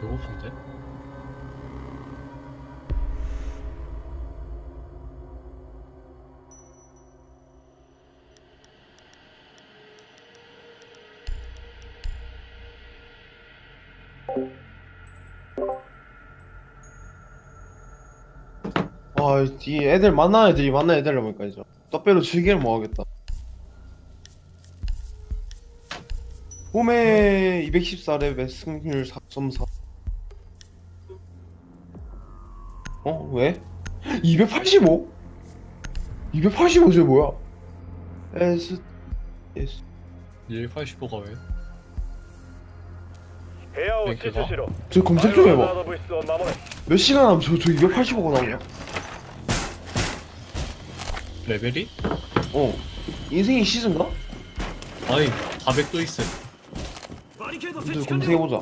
배고픈데? 와, 이 애들 만나 애들이 만나 애들을 보니까 이제 떡배로 즐기를 모아겠다. 홈에 214렙에 승률 4.4. 어? 왜? 285? 285저 뭐야? S S 185가 왜? 部屋を死守しろ 저 バ 검색 イ 좀 オハザー 해봐. ド物質を守れ 몇 시간 하면 저, 저 285가 나오냐? 레벨이? 어. 인생이 시즌가? 아니 400도 있어 근데 검색해보자.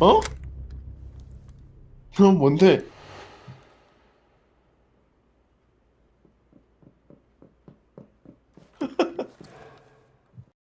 어? 그럼 뭔데?